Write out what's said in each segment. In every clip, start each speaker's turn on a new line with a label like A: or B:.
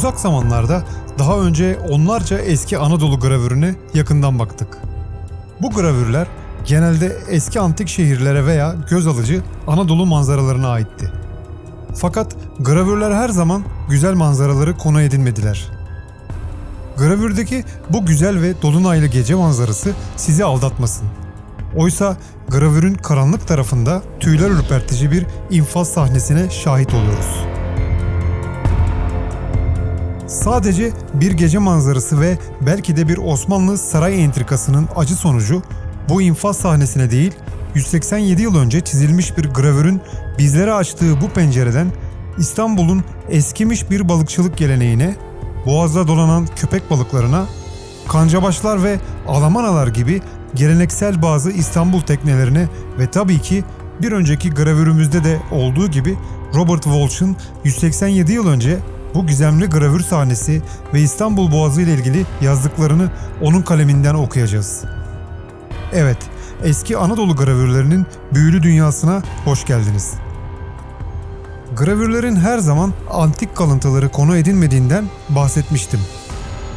A: Uzak zamanlarda daha önce onlarca eski Anadolu gravürüne yakından baktık. Bu gravürler genelde eski antik şehirlere veya göz alıcı Anadolu manzaralarına aitti. Fakat gravürler her zaman güzel manzaraları konu edinmediler. Gravürdeki bu güzel ve dolunaylı gece manzarası sizi aldatmasın. Oysa gravürün karanlık tarafında tüyler ürpertici bir infaz sahnesine şahit oluyoruz. Sadece bir gece manzarası ve belki de bir Osmanlı saray entrikasının acı sonucu bu infaz sahnesine değil 187 yıl önce çizilmiş bir gravürün bizlere açtığı bu pencereden İstanbul'un eskimiş bir balıkçılık geleneğine, boğazda dolanan köpek balıklarına, kancabaşlar ve alamanalar gibi geleneksel bazı İstanbul teknelerine ve tabii ki bir önceki gravürümüzde de olduğu gibi Robert Walsh'ın 187 yıl önce bu gizemli gravür sahnesi ve İstanbul Boğazı ile ilgili yazdıklarını onun kaleminden okuyacağız. Evet, eski Anadolu gravürlerinin büyülü dünyasına hoş geldiniz. Gravürlerin her zaman antik kalıntıları konu edinmediğinden bahsetmiştim.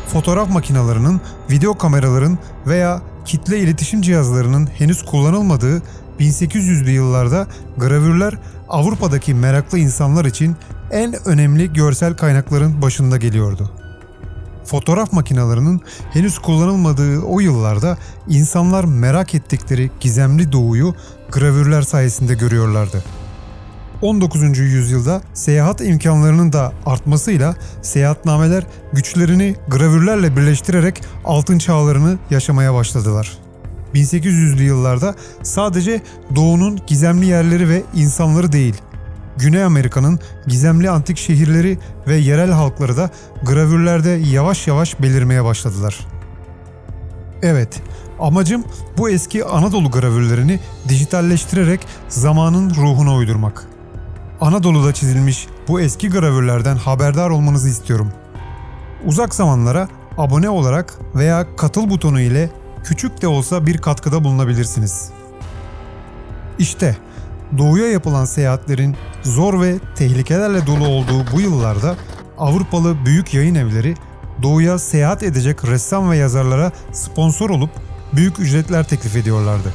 A: Fotoğraf makinelerinin, video kameraların veya kitle iletişim cihazlarının henüz kullanılmadığı 1800'lü yıllarda gravürler Avrupa'daki meraklı insanlar için en önemli görsel kaynakların başında geliyordu. Fotoğraf makinelerinin henüz kullanılmadığı o yıllarda insanlar merak ettikleri gizemli doğuyu gravürler sayesinde görüyorlardı. 19. yüzyılda seyahat imkanlarının da artmasıyla seyahatnameler güçlerini gravürlerle birleştirerek altın çağlarını yaşamaya başladılar. 1800'lü yıllarda sadece doğunun gizemli yerleri ve insanları değil, Güney Amerika'nın gizemli antik şehirleri ve yerel halkları da gravürlerde yavaş yavaş belirmeye başladılar. Evet, amacım bu eski Anadolu gravürlerini dijitalleştirerek zamanın ruhuna uydurmak. Anadolu'da çizilmiş bu eski gravürlerden haberdar olmanızı istiyorum. Uzak zamanlara abone olarak veya katıl butonu ile küçük de olsa bir katkıda bulunabilirsiniz. İşte doğuya yapılan seyahatlerin zor ve tehlikelerle dolu olduğu bu yıllarda Avrupalı büyük yayın evleri doğuya seyahat edecek ressam ve yazarlara sponsor olup büyük ücretler teklif ediyorlardı.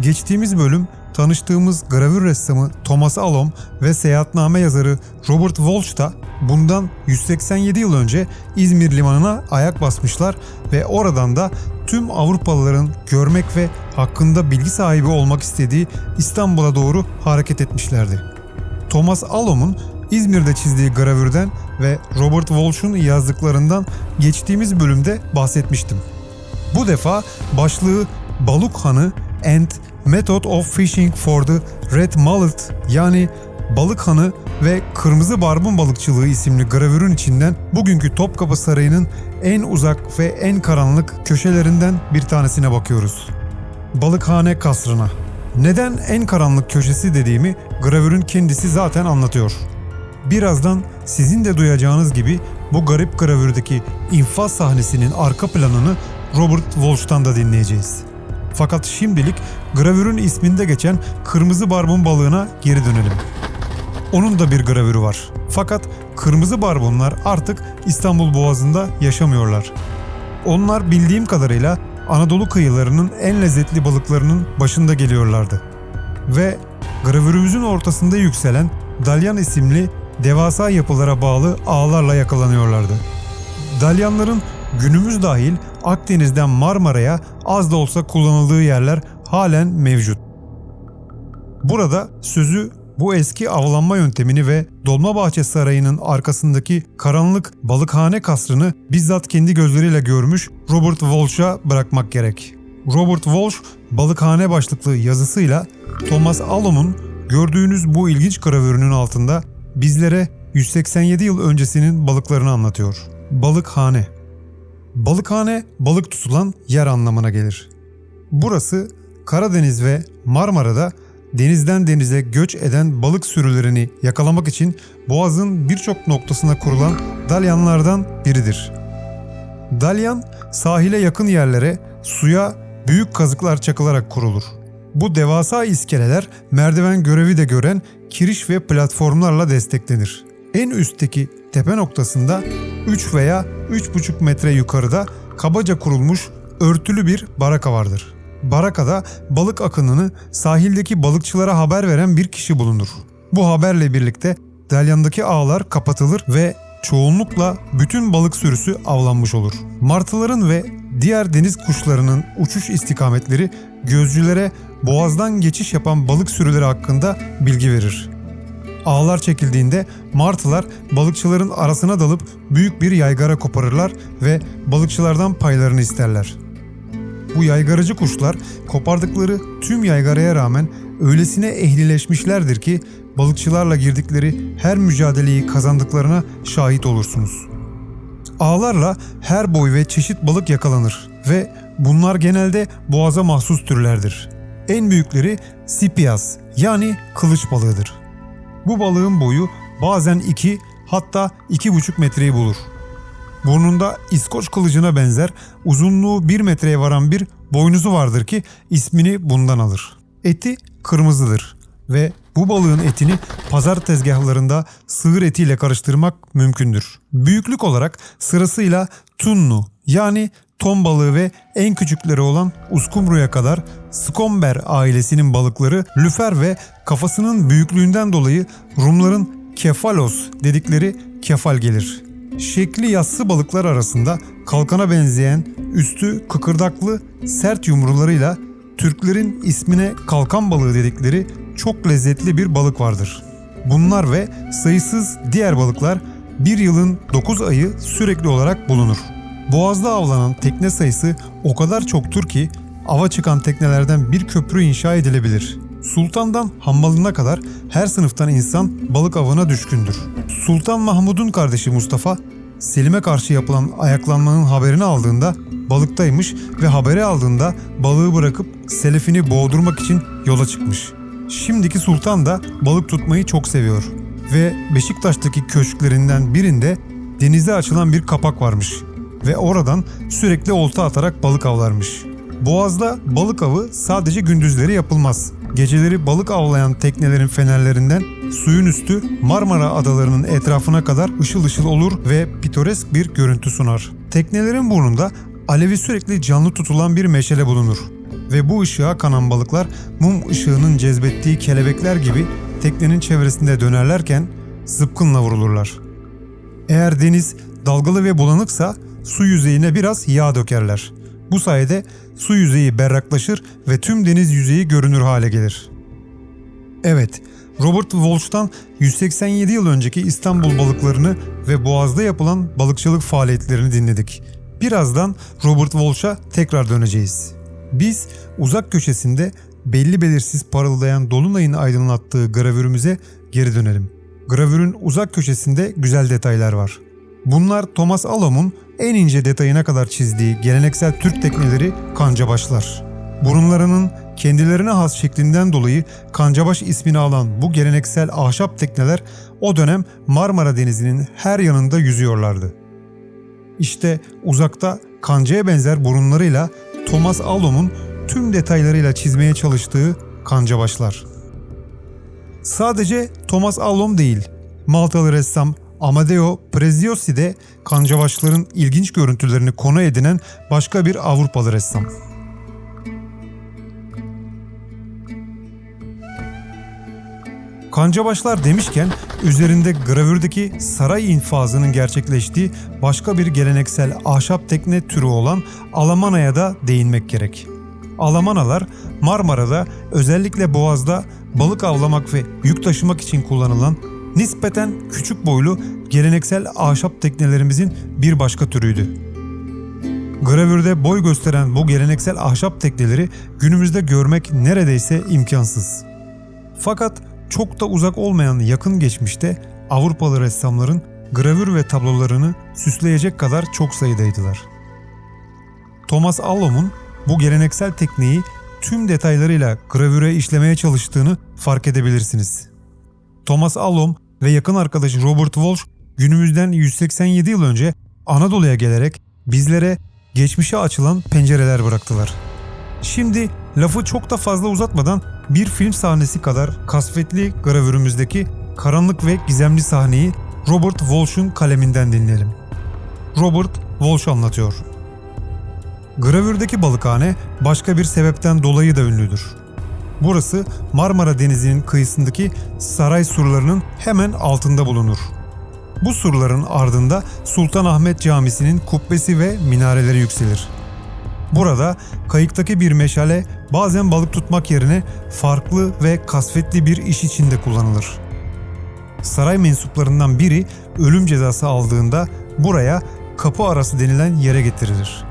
A: Geçtiğimiz bölüm tanıştığımız gravür ressamı Thomas Alom ve seyahatname yazarı Robert Walsh da bundan 187 yıl önce İzmir limanına ayak basmışlar ve oradan da tüm Avrupalıların görmek ve hakkında bilgi sahibi olmak istediği İstanbul'a doğru hareket etmişlerdi. Thomas Alom'un İzmir'de çizdiği gravürden ve Robert Walsh'un yazdıklarından geçtiğimiz bölümde bahsetmiştim. Bu defa başlığı Balık Hanı and Method of Fishing for the Red Mullet yani Balık Hanı ve Kırmızı Barbun Balıkçılığı isimli gravürün içinden bugünkü Topkapı Sarayı'nın en uzak ve en karanlık köşelerinden bir tanesine bakıyoruz. Balıkhane Kasrı'na. Neden en karanlık köşesi dediğimi gravürün kendisi zaten anlatıyor. Birazdan sizin de duyacağınız gibi bu garip gravürdeki infaz sahnesinin arka planını Robert Walsh'tan da dinleyeceğiz. Fakat şimdilik gravürün isminde geçen kırmızı barbun balığına geri dönelim. Onun da bir gravürü var. Fakat kırmızı barbunlar artık İstanbul Boğazı'nda yaşamıyorlar. Onlar bildiğim kadarıyla Anadolu kıyılarının en lezzetli balıklarının başında geliyorlardı. Ve gravürümüzün ortasında yükselen Dalyan isimli devasa yapılara bağlı ağlarla yakalanıyorlardı. Dalyanların günümüz dahil Akdeniz'den Marmara'ya az da olsa kullanıldığı yerler halen mevcut. Burada sözü bu eski avlanma yöntemini ve Dolmabahçe Sarayı'nın arkasındaki karanlık balıkhane kasrını bizzat kendi gözleriyle görmüş Robert Walsh'a bırakmak gerek. Robert Walsh balıkhane başlıklı yazısıyla Thomas Alom'un gördüğünüz bu ilginç gravürünün altında bizlere 187 yıl öncesinin balıklarını anlatıyor. Balıkhane Balıkhane balık tutulan yer anlamına gelir. Burası Karadeniz ve Marmara'da denizden denize göç eden balık sürülerini yakalamak için boğazın birçok noktasına kurulan dalyanlardan biridir. Dalyan sahile yakın yerlere suya büyük kazıklar çakılarak kurulur. Bu devasa iskeleler merdiven görevi de gören kiriş ve platformlarla desteklenir. En üstteki tepe noktasında 3 veya 3,5 metre yukarıda kabaca kurulmuş örtülü bir baraka vardır. Barakada balık akınını sahildeki balıkçılara haber veren bir kişi bulunur. Bu haberle birlikte dalyandaki ağlar kapatılır ve çoğunlukla bütün balık sürüsü avlanmış olur. Martıların ve diğer deniz kuşlarının uçuş istikametleri gözcülere boğazdan geçiş yapan balık sürüleri hakkında bilgi verir. Ağlar çekildiğinde martılar balıkçıların arasına dalıp büyük bir yaygara koparırlar ve balıkçılardan paylarını isterler. Bu yaygaracı kuşlar kopardıkları tüm yaygaraya rağmen öylesine ehlileşmişlerdir ki balıkçılarla girdikleri her mücadeleyi kazandıklarına şahit olursunuz. Ağlarla her boy ve çeşit balık yakalanır ve bunlar genelde boğaza mahsus türlerdir. En büyükleri sipias yani kılıç balığıdır. Bu balığın boyu bazen 2 hatta 2,5 metreyi bulur. Burnunda İskoç kılıcına benzer uzunluğu 1 metreye varan bir boynuzu vardır ki ismini bundan alır. Eti kırmızıdır ve bu balığın etini pazar tezgahlarında sığır etiyle karıştırmak mümkündür. Büyüklük olarak sırasıyla tunnu yani ton balığı ve en küçükleri olan uskumruya kadar skomber ailesinin balıkları lüfer ve kafasının büyüklüğünden dolayı Rumların kefalos dedikleri kefal gelir. Şekli yassı balıklar arasında kalkana benzeyen üstü kıkırdaklı sert yumrularıyla Türklerin ismine kalkan balığı dedikleri çok lezzetli bir balık vardır. Bunlar ve sayısız diğer balıklar bir yılın 9 ayı sürekli olarak bulunur. Boğazda avlanan tekne sayısı o kadar çoktur ki ava çıkan teknelerden bir köprü inşa edilebilir. Sultan'dan hammalına kadar her sınıftan insan balık avına düşkündür. Sultan Mahmud'un kardeşi Mustafa, Selim'e karşı yapılan ayaklanmanın haberini aldığında balıktaymış ve haberi aldığında balığı bırakıp selefini boğdurmak için yola çıkmış. Şimdiki sultan da balık tutmayı çok seviyor ve Beşiktaş'taki köşklerinden birinde denize açılan bir kapak varmış ve oradan sürekli olta atarak balık avlarmış. Boğaz'da balık avı sadece gündüzleri yapılmaz. Geceleri balık avlayan teknelerin fenerlerinden suyun üstü Marmara adalarının etrafına kadar ışıl ışıl olur ve pitoresk bir görüntü sunar. Teknelerin burnunda alevi sürekli canlı tutulan bir meşale bulunur ve bu ışığa kanan balıklar mum ışığının cezbettiği kelebekler gibi teknenin çevresinde dönerlerken zıpkınla vurulurlar. Eğer deniz dalgalı ve bulanıksa su yüzeyine biraz yağ dökerler. Bu sayede su yüzeyi berraklaşır ve tüm deniz yüzeyi görünür hale gelir. Evet, Robert Walsh'tan 187 yıl önceki İstanbul balıklarını ve Boğaz'da yapılan balıkçılık faaliyetlerini dinledik. Birazdan Robert Walsh'a tekrar döneceğiz. Biz uzak köşesinde belli belirsiz parıldayan dolunayın aydınlattığı gravürümüze geri dönelim. Gravürün uzak köşesinde güzel detaylar var. Bunlar Thomas Alom'un en ince detayına kadar çizdiği geleneksel Türk tekneleri kancabaşlar. Burunlarının kendilerine has şeklinden dolayı kancabaş ismini alan bu geleneksel ahşap tekneler o dönem Marmara Denizi'nin her yanında yüzüyorlardı. İşte uzakta kancaya benzer burunlarıyla Thomas Alom'un tüm detaylarıyla çizmeye çalıştığı kancabaşlar. Sadece Thomas Allom değil, Maltalı ressam Amadeo Preziosi de kancabaşların ilginç görüntülerini konu edinen başka bir Avrupalı ressam. Kancabaşlar demişken üzerinde gravürdeki saray infazının gerçekleştiği başka bir geleneksel ahşap tekne türü olan Alamana'ya da değinmek gerek. Alamanalar Marmara'da özellikle Boğaz'da balık avlamak ve yük taşımak için kullanılan nispeten küçük boylu geleneksel ahşap teknelerimizin bir başka türüydü. Gravürde boy gösteren bu geleneksel ahşap tekneleri günümüzde görmek neredeyse imkansız. Fakat çok da uzak olmayan yakın geçmişte Avrupalı ressamların gravür ve tablolarını süsleyecek kadar çok sayıdaydılar. Thomas Allom'un bu geleneksel tekniği tüm detaylarıyla gravüre işlemeye çalıştığını fark edebilirsiniz. Thomas Allom ve yakın arkadaşı Robert Walsh günümüzden 187 yıl önce Anadolu'ya gelerek bizlere geçmişe açılan pencereler bıraktılar. Şimdi lafı çok da fazla uzatmadan bir film sahnesi kadar kasvetli gravürümüzdeki karanlık ve gizemli sahneyi Robert Walsh'un kaleminden dinleyelim. Robert Walsh anlatıyor. Gravürdeki balıkhane başka bir sebepten dolayı da ünlüdür. Burası Marmara Denizi'nin kıyısındaki saray surlarının hemen altında bulunur. Bu surların ardında Sultanahmet Camisi'nin kubbesi ve minareleri yükselir. Burada kayıktaki bir meşale bazen balık tutmak yerine farklı ve kasvetli bir iş içinde kullanılır. Saray mensuplarından biri ölüm cezası aldığında buraya kapı arası denilen yere getirilir.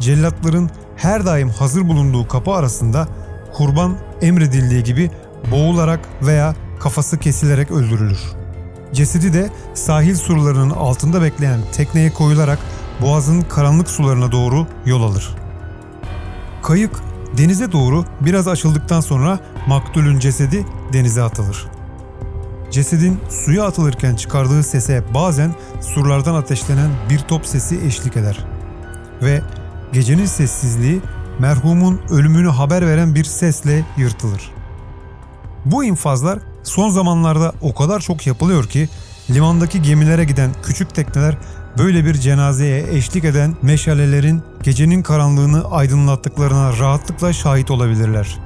A: Cellatların her daim hazır bulunduğu kapı arasında kurban emredildiği gibi boğularak veya kafası kesilerek öldürülür. Cesedi de sahil surlarının altında bekleyen tekneye koyularak boğazın karanlık sularına doğru yol alır. Kayık denize doğru biraz açıldıktan sonra maktulün cesedi denize atılır. Cesedin suya atılırken çıkardığı sese bazen surlardan ateşlenen bir top sesi eşlik eder. Ve gecenin sessizliği merhumun ölümünü haber veren bir sesle yırtılır. Bu infazlar son zamanlarda o kadar çok yapılıyor ki limandaki gemilere giden küçük tekneler böyle bir cenazeye eşlik eden meşalelerin gecenin karanlığını aydınlattıklarına rahatlıkla şahit olabilirler.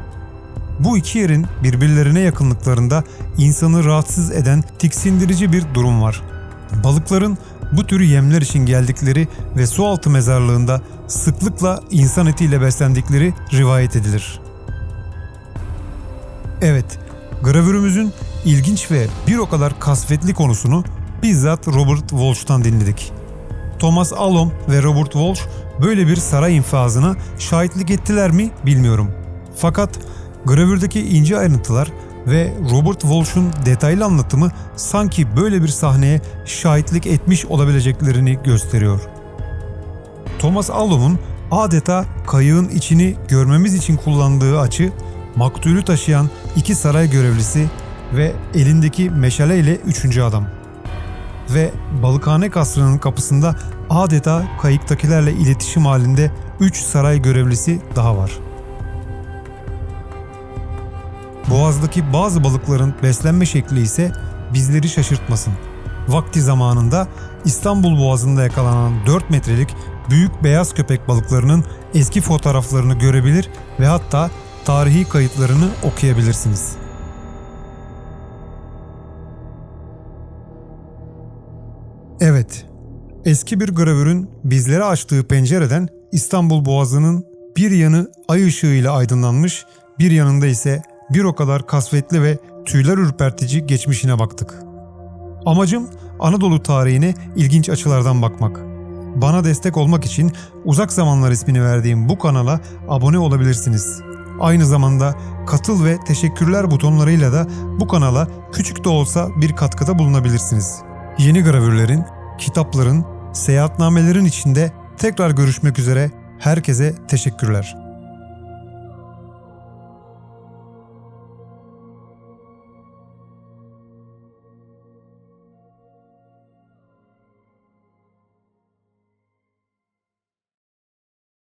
A: Bu iki yerin birbirlerine yakınlıklarında insanı rahatsız eden tiksindirici bir durum var. Balıkların bu tür yemler için geldikleri ve sualtı mezarlığında sıklıkla insan etiyle beslendikleri rivayet edilir. Evet, gravürümüzün ilginç ve bir o kadar kasvetli konusunu bizzat Robert Walsh'tan dinledik. Thomas Allom ve Robert Walsh böyle bir saray infazına şahitlik ettiler mi bilmiyorum. Fakat gravürdeki ince ayrıntılar ve Robert Walsh'un detaylı anlatımı sanki böyle bir sahneye şahitlik etmiş olabileceklerini gösteriyor. Thomas Allom'un adeta kayığın içini görmemiz için kullandığı açı, maktulü taşıyan iki saray görevlisi ve elindeki meşale ile üçüncü adam. Ve balıkhane kasrının kapısında adeta kayıktakilerle iletişim halinde üç saray görevlisi daha var. Boğazdaki bazı balıkların beslenme şekli ise bizleri şaşırtmasın. Vakti zamanında İstanbul Boğazı'nda yakalanan 4 metrelik büyük beyaz köpek balıklarının eski fotoğraflarını görebilir ve hatta tarihi kayıtlarını okuyabilirsiniz. Evet, eski bir gravürün bizlere açtığı pencereden İstanbul Boğazı'nın bir yanı ay ışığıyla aydınlanmış, bir yanında ise bir o kadar kasvetli ve tüyler ürpertici geçmişine baktık. Amacım Anadolu tarihine ilginç açılardan bakmak. Bana destek olmak için Uzak Zamanlar ismini verdiğim bu kanala abone olabilirsiniz. Aynı zamanda katıl ve teşekkürler butonlarıyla da bu kanala küçük de olsa bir katkıda bulunabilirsiniz. Yeni gravürlerin, kitapların, seyahatnamelerin içinde tekrar görüşmek üzere herkese teşekkürler.